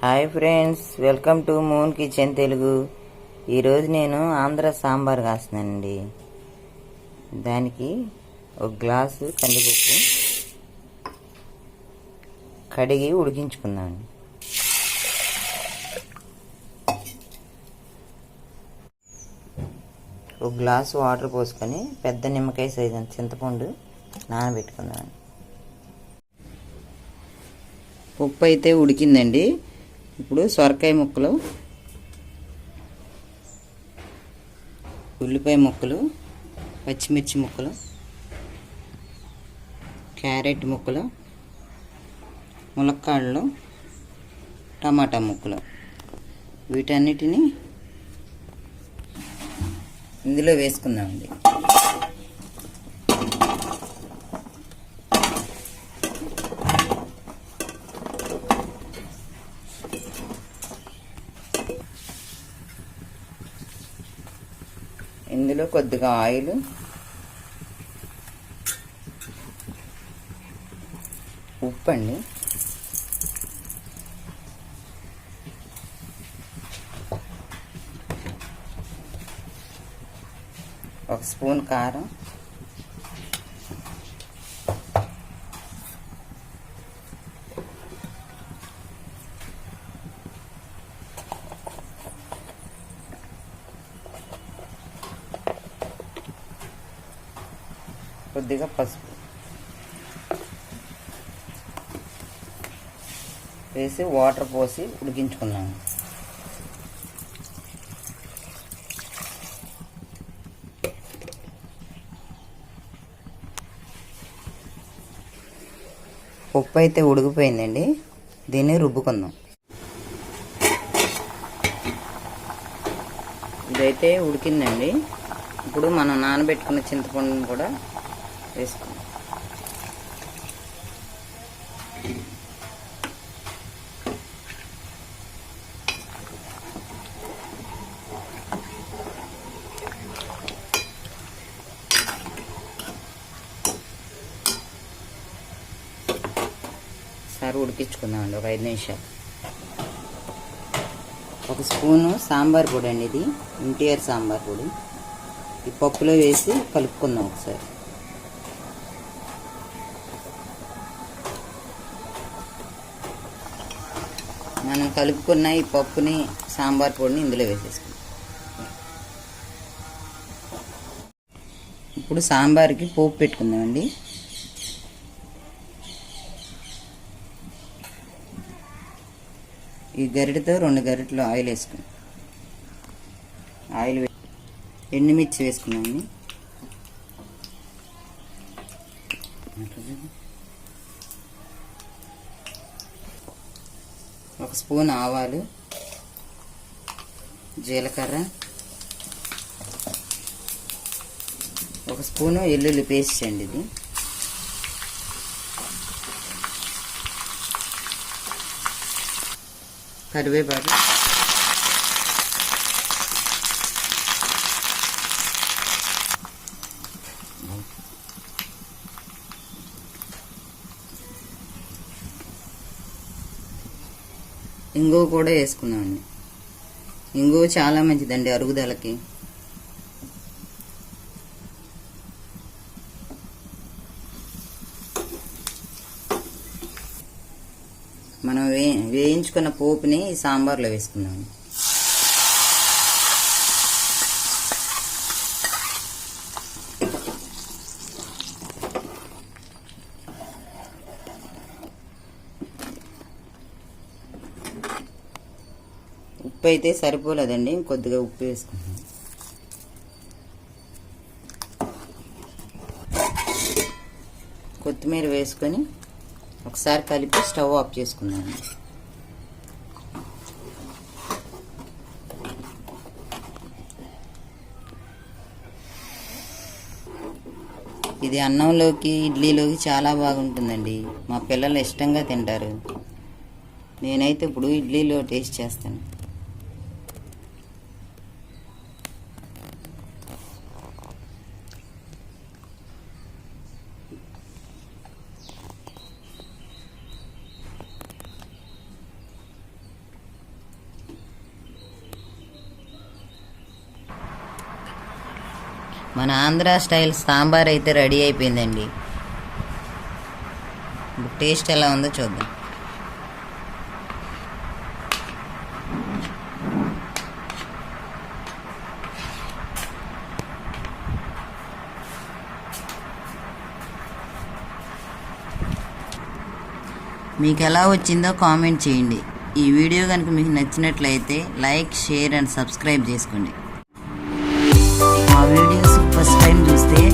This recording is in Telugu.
Hi friends welcome to Moon Kitchen Telugu. ఈరోజు నేను ఆంధ్ర సాంబార్ కాస్తున్నానండి దానికి ఒక గ్లాసు కందిపప్పు కడిగి ఉడికించుకుందామండి ఒక గ్లాసు వాటర్ పోసుకొని పెద్ద నిమ్మకాయ సైజు చింతపండు నానబెట్టుకుందామండి ఉప్పు అయితే ఉడికిందండి. ఇప్పుడు సొరకాయ ముక్కలు ఉల్లిపాయ ముక్కలు పచ్చిమిర్చి ముక్కలు క్యారెట్ ముక్కలు ములక్కాళ్ళు టమాటా ముక్కలు. వీటన్నిటిని ఇందులో వేసుకుందామండి. ఇందులో కొద్దిగా ఆయిల్. ఉప్పు అండి ఒక స్పూన్ కారం. కొద్దిగా పసుపు. వేసి వాటర్ పోసి ఉడికించుకున్నాము ఉప్పు అయితే ఉడికిపోయిందండి. దీన్ని రుబ్బుకుందాం. ఇదైతే ఉడికిందండి. ఇప్పుడు మనం నానబెట్టుకున్న చింతపండుని కూడా వేసుకుందాం సారి ఉడికించుకుందామండి ఒక ఐదు నిమిషాలు. ఒక స్పూను సాంబార్ పొడి అండి ఇది ఎన్టీఆర్ సాంబార్ పొడి. ఈ పప్పులో వేసి కలుపుకుందాం ఒకసారి. మనం కలుపుకున్న ఈ పప్పుని సాంబార్ పొడిని ఇందులో వేసేసుకుందాం. ఇప్పుడు సాంబార్కి పోపు పెట్టుకుందామండి. ఈ గరిటతో రెండు గరిటలు ఆయిల్ వేసుకున్నాం ఆయిల్ ఎండుమిర్చి వేసుకున్నామండి ఒక స్పూన్ ఆవాలు జీలకర్ర ఒక స్పూను ఎల్లుల్లి పేస్ట్ అండి ఇది. కరివేపాకు. ఇంగువ కూడా వేసుకున్నామండి. ఇంగువ చాలా మంచిదండి అరుగుదలకి. మనం వే వేయించుకున్న పోపుని సాంబార్లో వేసుకున్నాము ఉప్పు అయితే సరిపోలేదండి కొద్దిగా ఉప్పు వేసుకుందాం కొత్తిమీర వేసుకొని ఒకసారి కలిపి స్టవ్ ఆఫ్ చేసుకున్నాను ఇది అన్నంలోకి ఇడ్లీలోకి చాలా బాగుంటుందండి. మా పిల్లలు ఇష్టంగా తింటారు. నేనైతే ఇప్పుడు ఇడ్లీలో టేస్ట్ చేస్తాను. మన ఆంధ్ర స్టైల్ సాంబార్ అయితే రెడీ అయిపోయిందండి. టేస్ట్ ఎలా ఉందో చూద్దాం. మీకు ఎలా వచ్చిందో కామెంట్ చేయండి. ఈ వీడియో కనుక మీకు నచ్చినట్లయితే లైక్ షేర్ అండ్ సబ్స్క్రైబ్ చేసుకోండి. ఆ వీడియో ఫస్ట్ టైం చూస్తే